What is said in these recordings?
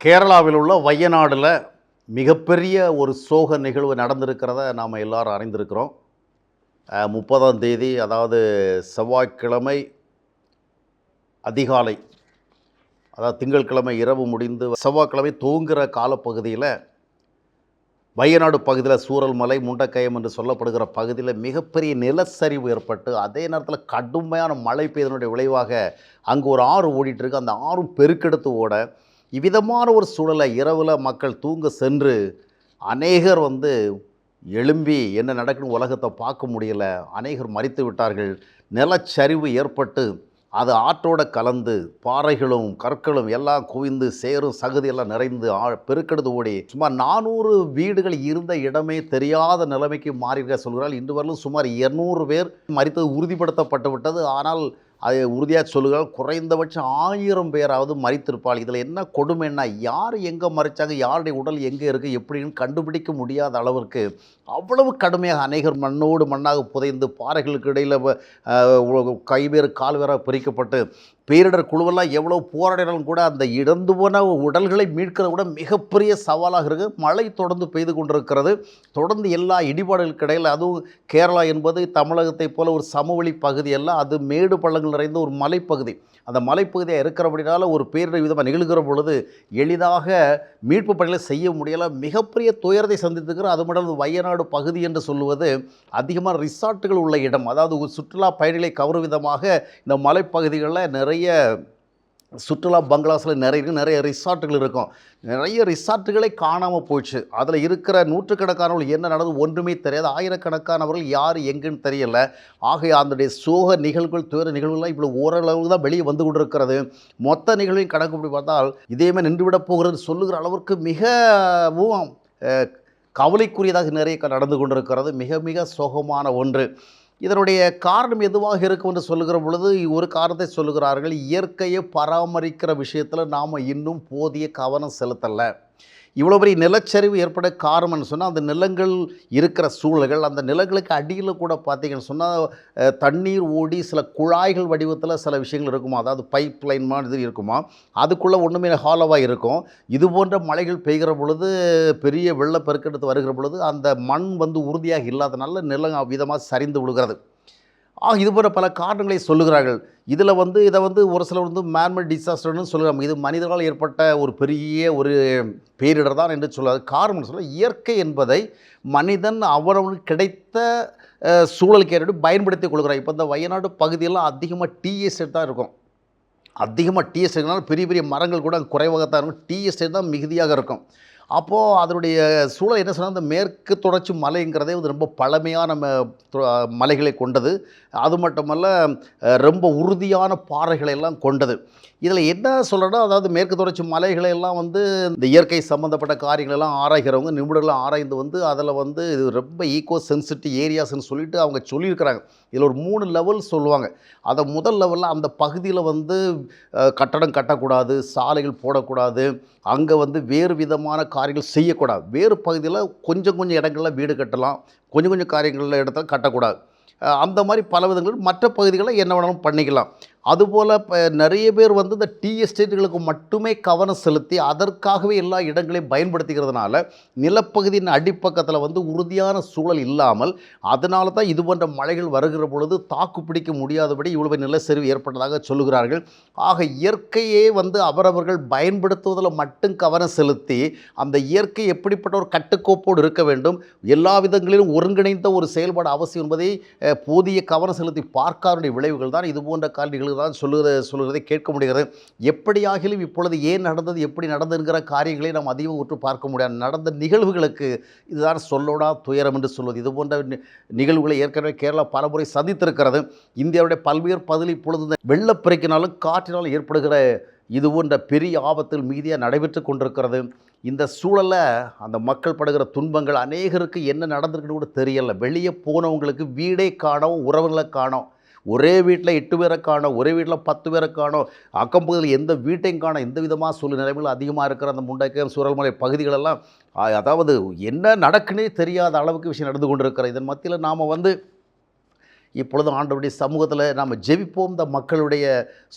கேரளாவில் உள்ள வயநாடில் மிகப்பெரிய ஒரு சோக நிகழ்வு நடந்திருக்கிறத நாம் எல்லாரும் அறிந்திருக்கிறோம். முப்பதாம் தேதி அதாவது செவ்வாய்க்கிழமை அதிகாலை அதாவது திங்கட்கிழமை இரவு முடிந்து செவ்வாய்க்கிழமை தூங்குகிற காலப்பகுதியில் வயநாடு பகுதியில் சூரல்மலை முண்டக்கயம் என்று சொல்லப்படுகிற பகுதியில் மிகப்பெரிய நிலச்சரிவு ஏற்பட்டு அதே நேரத்தில் கடுமையான மழை பெய்தனுடைய விளைவாக அங்கே ஒரு ஆறு ஓடிட்டுருக்கு அந்த ஆறும் பெருக்கெடுத்து ஓட இவ்விதமான ஒரு சூழலை இரவில் மக்கள் தூங்க சென்று அநேகர் வந்து எழும்பி என்ன நடக்குன்னு உலகத்தை பார்க்க முடியல. அநேகர் மறித்து விட்டார்கள். நிலச்சரிவு ஏற்பட்டு அது ஆற்றோட கலந்து பாறைகளும் கற்களும் எல்லாம் குவிந்து சேரும் சகதி எல்லாம் நிறைந்து ஆ பெருக்கெடுத்து ஓடி. சுமார் நானூறு வீடுகள் இருந்த இடமே தெரியாத நிலைமைக்கு மாறியிருக்க சொல்கிறார் இன்று வரலும் சுமார் இருநூறு பேர் மறித்தது உறுதிப்படுத்தப்பட்டு விட்டது. ஆனால் அது உறுதியாக சொல்லுங்கள் குறைந்தபட்சம் ஆயிரம் பேராவது மறித்திருப்பாள் இதில் என்ன கொடுமைன்னா யார் எங்கே மறைச்சாங்க யாருடைய உடல் எங்கே இருக்குது எப்படின்னு கண்டுபிடிக்க முடியாத அளவிற்கு அவ்வளவு கடுமையாக அநேகர் மண்ணோடு மண்ணாக புதைந்து பாறைகளுக்கு இடையில் கைவேறு கால்வேறாக பிரிக்கப்பட்டு பேரிடர் குழுவெல்லாம் எவ்வளோ போராடினாலும் கூட அந்த இறந்து போன உடல்களை மீட்கிறது கூட மிகப்பெரிய சவாலாக இருக்குது மழை தொடர்ந்து பெய்து கொண்டிருக்கிறது. தொடர்ந்து எல்லா இடிபாடுகளுக்கு இடையில் அதுவும் கேரளா என்பது தமிழகத்தைப் போல ஒரு சமவெளி பகுதி அல்ல அது மேடு பள்ளங்கள் நிறைந்த ஒரு மலைப்பகுதி. அந்த மலைப்பகுதியாக இருக்கிறபடினால ஒரு பேரிடர் விதமாக நிகழ்கிற பொழுது எளிதாக மீட்பு பணிகளை செய்ய முடியலை. மிகப்பெரிய துயரத்தை சந்தித்துக்கிறோம் அது மட்டும் வயநாடு பகுதி என்று சொல்லுவது அதிகமாக ரிசார்ட்டுகள் உள்ள இடம். அதாவது ஒரு சுற்றுலா பயணிகளை கவரும் விதமாக இந்த மலைப்பகுதிகளில் நிறைய நிறைய சுற்றுலா பங்களாஸில் நிறைய இருக்குது நிறைய ரிசார்ட்டுகள் இருக்கும். நிறைய ரிசார்ட்டுகளே காணாமல் போச்சு. அதில் இருக்கிற நூற்றுக்கணக்கானவர்கள் என்ன நடந்தது ஒன்றுமே தெரியாது. ஆயிரக்கணக்கானவர்கள் யார் எங்குன்னு தெரியல. ஆகைய அந்த சோக நிகழ்வுகள் துயர நிகழ்வுகள்லாம் இவ்வளோ ஓரளவு தான் வெளியே வந்து கொண்டிருக்கிறது. மொத்த நிகழ்வையும் கணக்கு இப்படி பார்த்தால் இதேமே நின்றுவிடப் போகிறது சொல்லுகிற அளவிற்கு மிகவும் கவலைக்குரியதாக நிறைய நடந்து கொண்டிருக்கிறது. மிக மிக சோகமான ஒன்று. இதனுடைய காரணம் எதுவாக இருக்கும் என்று சொல்லுகிற பொழுது ஒரு காரணத்தை சொல்லுகிறார்கள். இயற்கையை பராமரிக்கிற விஷயத்தில் நாம் இன்னும் போதிய கவனம் செலுத்தலை. இவ்வளோ பெரிய நிலச்சரிவு ஏற்பட காரணம்னு சொன்னால் அந்த நிலங்கள் இருக்கிற சூழல்கள் அந்த நிலங்களுக்கு அடியில் கூட பார்த்திங்கன்னு சொன்னால் தண்ணீர் ஓடி சில குழாய்கள் வடிவத்தில் சில விஷயங்கள் இருக்குமா? அதாவது பைப் லைன் மாதிரி இருக்குமா? அதுக்குள்ளே ஒன்றுமே ஹாலோவாக இருக்கும். இது போன்ற மழைகள் பெய்கிற பொழுது பெரிய வெள்ளப்பெருக்கெடுத்து வருகிற பொழுது அந்த மண் வந்து உறுதியாக இல்லாதனால நிலம் விதமாக சரிந்து விழுகிறது. ஆக இது போன்ற பல காரணங்களை சொல்லுகிறார்கள். இதில் வந்து இதை வந்து ஒரு சிலர் வந்து மேன்மேட் டிசாஸ்டர்னு சொல்லுறாங்க இது மனிதர்களால் ஏற்பட்ட ஒரு பெரிய ஒரு பேரிடர் தான் என்று சொல்லாது காரணம் சொல்ல இயற்கை என்பதை மனிதன் அவனவனுக்கு கிடைத்த சூழலுக்கு ஏற்பட்டு பயன்படுத்தி கொள்கிறான். இப்போ இந்த வயநாடு பகுதியெல்லாம் அதிகமாக டீ எஸ்டேட் தான் இருக்கும். அதிகமாக டீ எஸ்டேட்னால பெரிய பெரிய மரங்கள் கூட குறைவாக தான் இருக்கும். டீ எஸ்டேட் தான் மிகுதியாக இருக்கும். அப்போது அதனுடைய சூழல் என்ன சொன்னால் இந்த மேற்கு தொடர்ச்சி மலைங்கிறதே வந்து ரொம்ப பழமையான மலைகளை கொண்டது. அது மட்டுமல்ல ரொம்ப உறுதியான பாறைகளை எல்லாம் கொண்டது. இதில் என்ன சொல்லணும் அதாவது மேற்கு தொடர்ச்சி மலைகளை எல்லாம் வந்து இந்த இயற்கை சம்மந்தப்பட்ட காரியங்கள் எல்லாம் ஆராய்கிறவங்க நிபுணர்கள்லாம் ஆராய்ந்து வந்து அதில் வந்து இது ரொம்ப ஈகோ சென்சிட்டிவ் ஏரியாஸ்ன்னு சொல்லிட்டு அவங்க சொல்லியிருக்கிறாங்க. இதில் ஒரு மூணு லெவல் சொல்லுவாங்க. அதை முதல் லெவலில் அந்த பகுதியில் வந்து கட்டடம் கட்டக்கூடாது சாலைகள் போடக்கூடாது. அங்கே வந்து வேறு விதமான காரியங்கள் செய்யக்கூடாது. வேறு பகுதியில் கொஞ்சம் கொஞ்சம் இடங்களில் வீடு கட்டலாம். கொஞ்சம் கொஞ்சம் காரியங்களில் இடத்துல கட்டக்கூடாது. அந்த மாதிரி பல விதங்கள் மற்ற பகுதிகளில் என்ன வேணாலும் பண்ணிக்கலாம். அதுபோல் இப்போ நிறைய பேர் வந்து இந்த டீ எஸ்டேட்டுகளுக்கு மட்டுமே கவனம் செலுத்தி அதற்காகவே எல்லா இடங்களையும் பயன்படுத்திக்கிறதுனால நிலப்பகுதியின் அடிப்பக்கத்தில் வந்து உறுதியான சூழல் இல்லாமல் அதனால தான் இது போன்ற மழைகள் வருகிற பொழுது தாக்கு பிடிக்க முடியாதபடி இவ்வளவு நிலச்சரிவு ஏற்பட்டதாக சொல்கிறார்கள் ஆக இயற்கையே வந்து அவரவர்கள் பயன்படுத்துவதில் மட்டும் கவனம் செலுத்தி அந்த இயற்கை எப்படிப்பட்ட ஒரு கட்டுக்கோப்போடு இருக்க வேண்டும் எல்லா விதங்களிலும் ஒருங்கிணைந்த ஒரு செயல்பாடு அவசியம் என்பதை போதிய கவனம் செலுத்தி பார்க்காருடைய விளைவுகள் தான் இது போன்ற கால் நிகழ்வு தான் சொல்லுகிற சொல்லுகிறதை கேட்க முடிகிறது. எப்படியாகிலும் இப்பொழுது ஏன் நடந்தது எப்படி நடந்துங்கிற காரியங்களை நாம் அதிகம் உற்று பார்க்க முடியாது. நடந்த நிகழ்வுகளுக்கு இதுதான் சொல்லோடா துயரம் என்று சொல்வது. இது போன்ற நிகழ்வுகளை ஏற்கனவே கேரளா பலமுறை சந்தித்திருக்கிறது. இந்தியாவுடைய பல்வேறு பகுதியில் இப்பொழுது இந்த வெள்ளப்பெருக்கினாலும் காற்றினாலும் ஏற்படுகிற இது போன்ற பெரிய ஆபத்தில் மீதியாக நடைபெற்று கொண்டிருக்கிறது. இந்த சூழலில் அந்த மக்கள் படுகிற துன்பங்கள் அநேகருக்கு என்ன நடந்திருக்குன்னு கூட தெரியலை. வெளியே போனவங்களுக்கு வீடே காணோம் உறவுகளை காணோம் ஒரே வீட்டில் எட்டு பேரை காணோம் ஒரே வீட்டில் பத்து பேரை காணோம். அக்கம்பகுதியில் எந்த வீட்டையும் காணோம். எந்த விதமாக சூழ்நிலை நிலைமைகள் அதிகமாக இருக்கிற அந்த முண்டைக்கம் சூரல்மலை பகுதிகளெல்லாம் அதாவது என்ன நடக்குன்னே தெரியாத அளவுக்கு விஷயம் நடந்து கொண்டிருக்கிற இதன் மத்தியில் நாம் வந்து இப்பொழுது ஆண்டவருடைய சமூகத்தில் நாம் ஜெபிப்போம். இந்த மக்களுடைய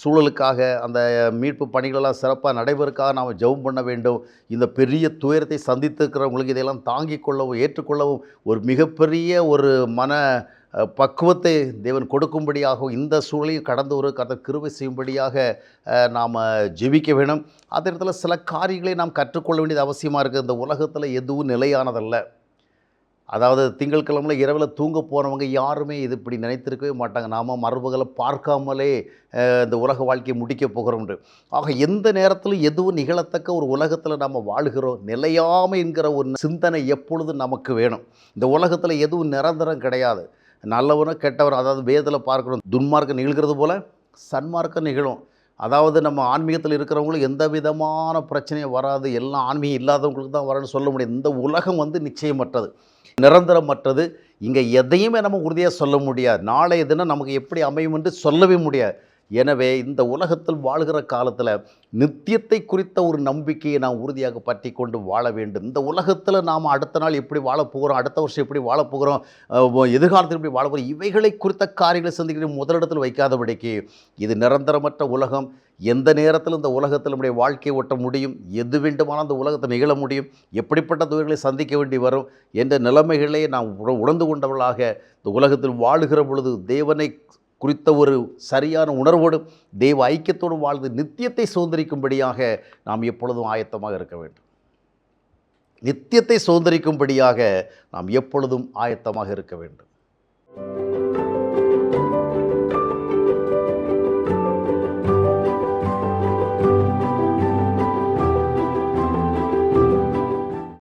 சூழலுக்காக அந்த மீட்பு பணிகளெல்லாம் சிறப்பாக நடைபெறுக்காக நாம் ஜெபம் பண்ண வேண்டும். இந்த பெரிய துயரத்தை சந்தித்திருக்கிறவங்களுக்கு இதையெல்லாம் தாங்கிக் கொள்ளவும் ஏற்றுக்கொள்ளவும் ஒரு மிகப்பெரிய ஒரு மன பக்குவத்தை தேவன் கொடுக்கும்படியாகவும் இந்த சூழலையும் கடந்து ஒரு கதை கிருவை செய்யும்படியாக நாம் ஜெபிக்க வேணும் அதே இடத்துல சில காரியங்களை நாம் கற்றுக்கொள்ள வேண்டியது அவசியமாக இருக்குது. இந்த உலகத்தில் எதுவும் நிலையானதல்ல. அதாவது திங்கட்கிழமையில் இரவில் தூங்க போகிறவங்க யாருமே இது இப்படி நினைத்திருக்கவே மாட்டாங்க. நாம் மரபுகளை பார்க்காமலே இந்த உலக வாழ்க்கையை முடிக்க போகிறோம்ன்று ஆக எந்த நேரத்திலும் எதுவும் நிகழத்தக்க ஒரு உலகத்தில் நம்ம வாழ்கிறோம். நிலையாமை என்கிற ஒரு சிந்தனை எப்பொழுதும் நமக்கு வேணும். இந்த உலகத்தில் எதுவும் நிரந்தரம் கிடையாது. நல்லவனும் கெட்டவனும் அதாவது வேதத்தில் பார்க்கணும் துன்மார்க்கம் நிகழ்கிறது போல் சன்மார்க்கம் நிகழும். அதாவது நம்ம ஆன்மீகத்தில் இருக்கிறவங்களுக்கு எந்த விதமான பிரச்சனையும் வராது. எல்லாம் ஆன்மீகம் இல்லாதவங்களுக்கு தான் வரணும்னு சொல்ல முடியும் இந்த உலகம் வந்து நிச்சயமற்றது நிரந்தரமற்றது. இங்கே எதையுமே நம்ம உறுதியாக சொல்ல முடியாது. நாளைய தினம் நமக்கு எப்படி அமையும் என்று சொல்லவே முடியாது. எனவே இந்த உலகத்தில் வாழ்கிற காலத்தில் நித்தியத்தை குறித்த ஒரு நம்பிக்கையை நாம் உறுதியாக பற்றி கொண்டு வாழ வேண்டும். இந்த உலகத்தில் நாம் அடுத்த நாள் எப்படி வாழப்போகிறோம் அடுத்த வருஷம் எப்படி வாழப் போகிறோம் எதிர்காலத்தில் எப்படி வாழ போகிறோம் இவைகளை குறித்த காரியங்களை சந்திக்கிற முதலிடத்தில் வைக்காதபடிக்கு இது நிரந்தரமற்ற உலகம். எந்த நேரத்தில் இந்த உலகத்தில் நம்முடைய வாழ்க்கையை ஓட்ட முடியும் எது வேண்டுமானால் அந்த உலகத்தை நிகழ முடியும் எப்படிப்பட்ட துயர்களை சந்திக்க வேண்டி வரும் என்ற நிலைமைகளை நாம் உண- உணர்ந்து கொண்டவர்களாக இந்த உலகத்தில் வாழுகிற பொழுது தேவனை குறித்த ஒரு சரியான உணர்வோடு தெய்வ ஐக்கியத்தோடு வாழ்ந்து நித்தியத்தை சுதந்திரிக்கும்படியாக நாம் எப்பொழுதும் ஆயத்தமாக இருக்க வேண்டும். நித்தியத்தை சுதந்திரிக்கும்படியாக நாம் எப்பொழுதும் ஆயத்தமாக இருக்க வேண்டும்.